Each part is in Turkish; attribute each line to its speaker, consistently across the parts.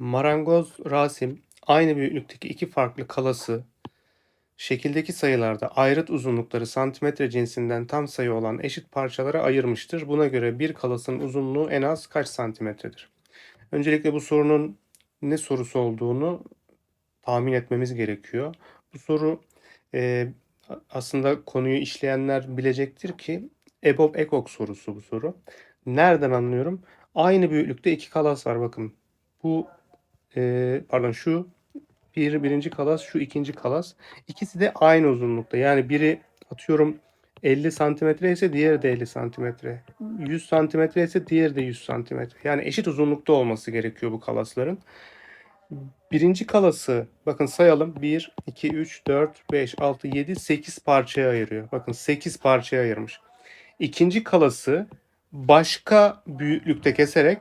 Speaker 1: Marangoz Rasim aynı büyüklükteki iki farklı kalası şekildeki sayılarda ayrıt uzunlukları santimetre cinsinden tam sayı olan eşit parçalara ayırmıştır. Buna göre bir kalasın uzunluğu en az kaç santimetredir? Öncelikle bu sorunun ne sorusu olduğunu tahmin etmemiz gerekiyor. Bu soru e, aslında konuyu işleyenler bilecektir ki EBOB EKOK sorusu bu soru. Nereden anlıyorum? Aynı büyüklükte iki kalas var bakın. Bu e, pardon şu bir birinci kalas şu ikinci kalas. İkisi de aynı uzunlukta. Yani biri atıyorum 50 santimetre ise diğeri de 50 santimetre. 100 santimetre ise diğeri de 100 santimetre. Yani eşit uzunlukta olması gerekiyor bu kalasların. Birinci kalası bakın sayalım. 1, 2, 3, 4, 5, 6, 7, 8 parçaya ayırıyor. Bakın 8 parçaya ayırmış. İkinci kalası başka büyüklükte keserek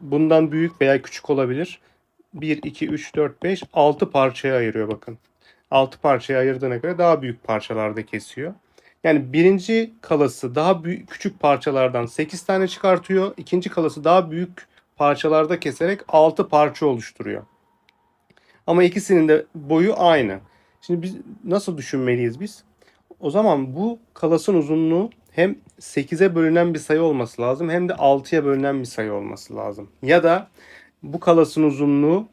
Speaker 1: bundan büyük veya küçük olabilir. 1, 2, 3, 4, 5, 6 parçaya ayırıyor bakın. 6 parçaya ayırdığına göre daha büyük parçalarda kesiyor. Yani birinci kalası daha büyük, küçük parçalardan 8 tane çıkartıyor. İkinci kalası daha büyük parçalarda keserek 6 parça oluşturuyor. Ama ikisinin de boyu aynı. Şimdi biz nasıl düşünmeliyiz biz? O zaman bu kalasın uzunluğu hem 8'e bölünen bir sayı olması lazım hem de 6'ya bölünen bir sayı olması lazım. Ya da bu kalasın uzunluğu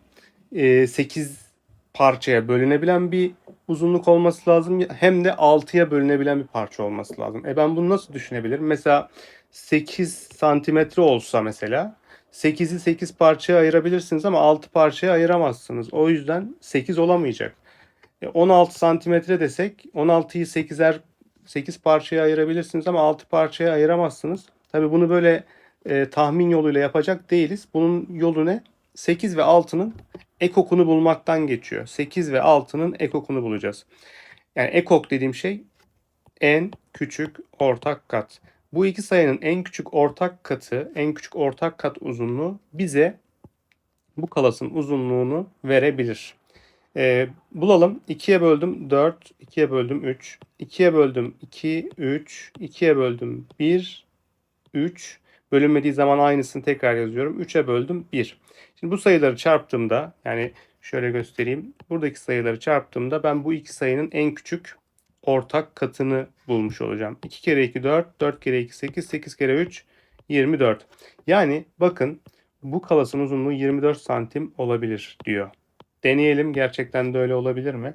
Speaker 1: e, 8 parçaya bölünebilen bir uzunluk olması lazım hem de 6'ya bölünebilen bir parça olması lazım. E ben bunu nasıl düşünebilirim? Mesela 8 santimetre olsa mesela 8'i 8 parçaya ayırabilirsiniz ama 6 parçaya ayıramazsınız. O yüzden 8 olamayacak. E 16 santimetre desek 16'yı 8'er 8 parçaya ayırabilirsiniz ama 6 parçaya ayıramazsınız. Tabii bunu böyle e, tahmin yoluyla yapacak değiliz. Bunun yolu ne? 8 ve 6'nın ekokunu bulmaktan geçiyor. 8 ve 6'nın ekokunu bulacağız. Yani ekok dediğim şey en küçük ortak kat. Bu iki sayının en küçük ortak katı, en küçük ortak kat uzunluğu bize bu kalasın uzunluğunu verebilir. Ee, bulalım. 2'ye böldüm 4, 2'ye böldüm 3, 2'ye böldüm 2, 3, 2'ye böldüm 1, 3. Bölünmediği zaman aynısını tekrar yazıyorum. 3'e böldüm 1. Şimdi bu sayıları çarptığımda yani şöyle göstereyim. Buradaki sayıları çarptığımda ben bu iki sayının en küçük ortak katını bulmuş olacağım. 2 kere 2 4, 4 kere 2 8, 8 kere 3 24. Yani bakın bu kalasın uzunluğu 24 santim olabilir diyor. Deneyelim gerçekten de öyle olabilir mi?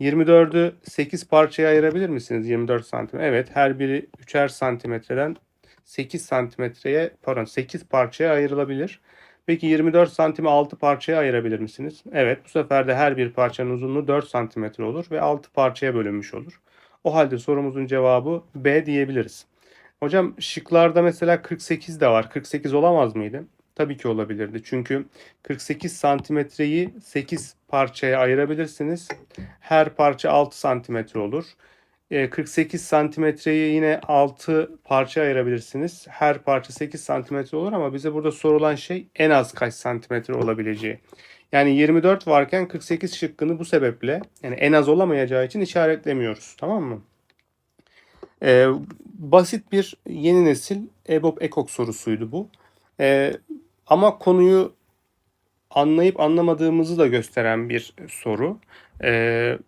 Speaker 1: 24'ü 8 parçaya ayırabilir misiniz 24 santim? Evet her biri 3'er santimetreden 8 santimetreye pardon 8 parçaya ayrılabilir. Peki 24 santimi 6 parçaya ayırabilir misiniz? Evet bu sefer de her bir parçanın uzunluğu 4 santimetre olur ve 6 parçaya bölünmüş olur. O halde sorumuzun cevabı B diyebiliriz. Hocam şıklarda mesela 48 de var. 48 olamaz mıydı? Tabii ki olabilirdi. Çünkü 48 santimetreyi 8 parçaya ayırabilirsiniz. Her parça 6 santimetre olur. 48 santimetreyi yine 6 parça ayırabilirsiniz. Her parça 8 santimetre olur ama bize burada sorulan şey en az kaç santimetre olabileceği. Yani 24 varken 48 şıkkını bu sebeple yani en az olamayacağı için işaretlemiyoruz. Tamam mı? Ee, basit bir yeni nesil EBOB EKOK sorusuydu bu. Ee, ama konuyu anlayıp anlamadığımızı da gösteren bir soru. Ee,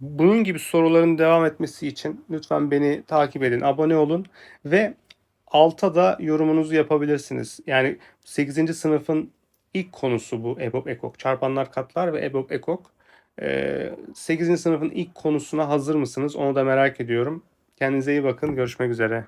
Speaker 1: bunun gibi soruların devam etmesi için lütfen beni takip edin, abone olun ve alta da yorumunuzu yapabilirsiniz. Yani 8. sınıfın ilk konusu bu EBOB EKOK. Çarpanlar katlar ve EBOB EKOK. Ee, 8. sınıfın ilk konusuna hazır mısınız? Onu da merak ediyorum. Kendinize iyi bakın. Görüşmek üzere.